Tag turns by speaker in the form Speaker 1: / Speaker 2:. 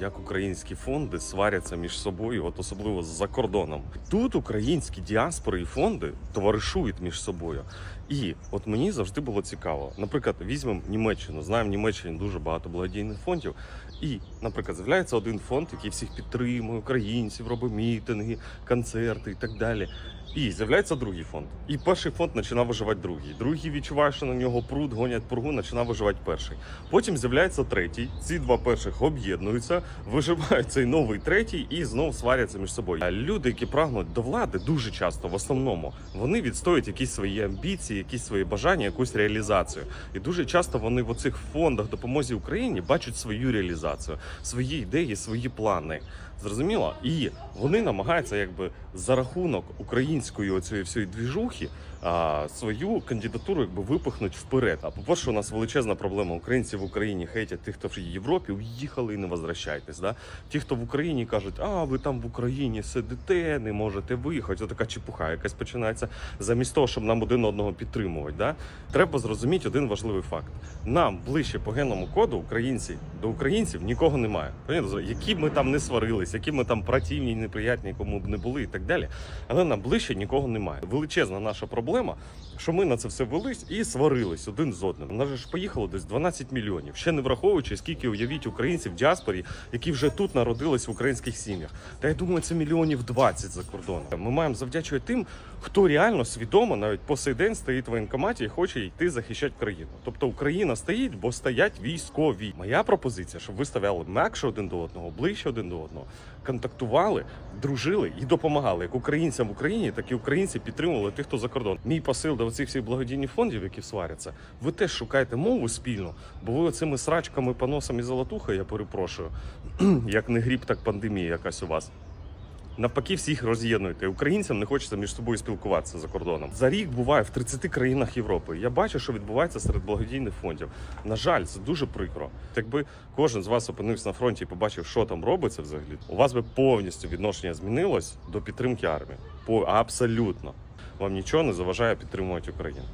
Speaker 1: як українські фонди сваряться між собою, от особливо за кордоном. Тут українські діаспори і фонди товаришують між собою. І от мені завжди було цікаво. Наприклад, візьмемо Німеччину. Знаємо, в Німеччині дуже багато благодійних фондів. І, наприклад, з'являється один фонд, який всіх підтримує, українців, робить мітинги, концерти і так далі. І з'являється другий фонд. І перший фонд починав виживати другий. Другий відчуває, що на нього пруд, гонять пургу, починав виживати перший. Потім з'являється третій. Ці два перших об'єднуються, виживають цей новий третій і знову сваряться між собою. Люди, які прагнуть до влади, дуже часто в основному вони відстоюють якісь свої амбіції, якісь свої бажання, якусь реалізацію. І дуже часто вони в оцих фондах допомозі Україні бачать свою реалізацію, свої ідеї, свої плани. Зрозуміло? І вони намагаються якби за рахунок української оцієї всієї двіжухи а, свою кандидатуру якби випихнуть вперед. А по-перше, у нас величезна проблема. Українці в Україні хейтять тих, хто в Європі уїхали і не возвращайтесь. Да? Ті, хто в Україні кажуть, а ви там в Україні сидите, не можете виїхати. Це така чепуха, якась починається замість того, щоб нам один одного підтримувати. Да? Треба зрозуміти один важливий факт: нам ближче по генному коду українці до українців нікого немає. Які ми там не сварились, які ми там противні, неприятні, кому б не були і так далі. Але нам ближче нікого немає. Величезна наша проблема, що ми на це все велись і сварились один з одним. У нас ж поїхало десь 12 мільйонів, ще не враховуючи, скільки уявіть українців в діаспорі, які вже тут народились в українських сім'ях. Та я думаю, це мільйонів 20 за кордоном. Ми маємо завдячувати тим, хто реально свідомо навіть по сей день стоїть в воєнкоматі і хоче йти захищати країну. Тобто Україна стоїть, бо стоять військові. Моя пропозиція, щоб ви ставали м'якше один до одного, ближче один до одного, контактували, дружили і допомагали як українцям в Україні, так і українці підтримували тих, хто за кордон. Мій посил до цих всіх благодійних фондів, які сваряться, ви теж шукайте мову спільну, бо ви оцими срачками, поносами і золотухою, я перепрошую, як не гріб, так пандемія якась у вас. Навпаки, всіх роз'єднуйте. Українцям не хочеться між собою спілкуватися за кордоном. За рік буває в 30 країнах Європи. Я бачу, що відбувається серед благодійних фондів. На жаль, це дуже прикро. Якби кожен з вас опинився на фронті і побачив, що там робиться взагалі, у вас би повністю відношення змінилось до підтримки армії. Абсолютно вам нічого не заважає підтримувати Україну.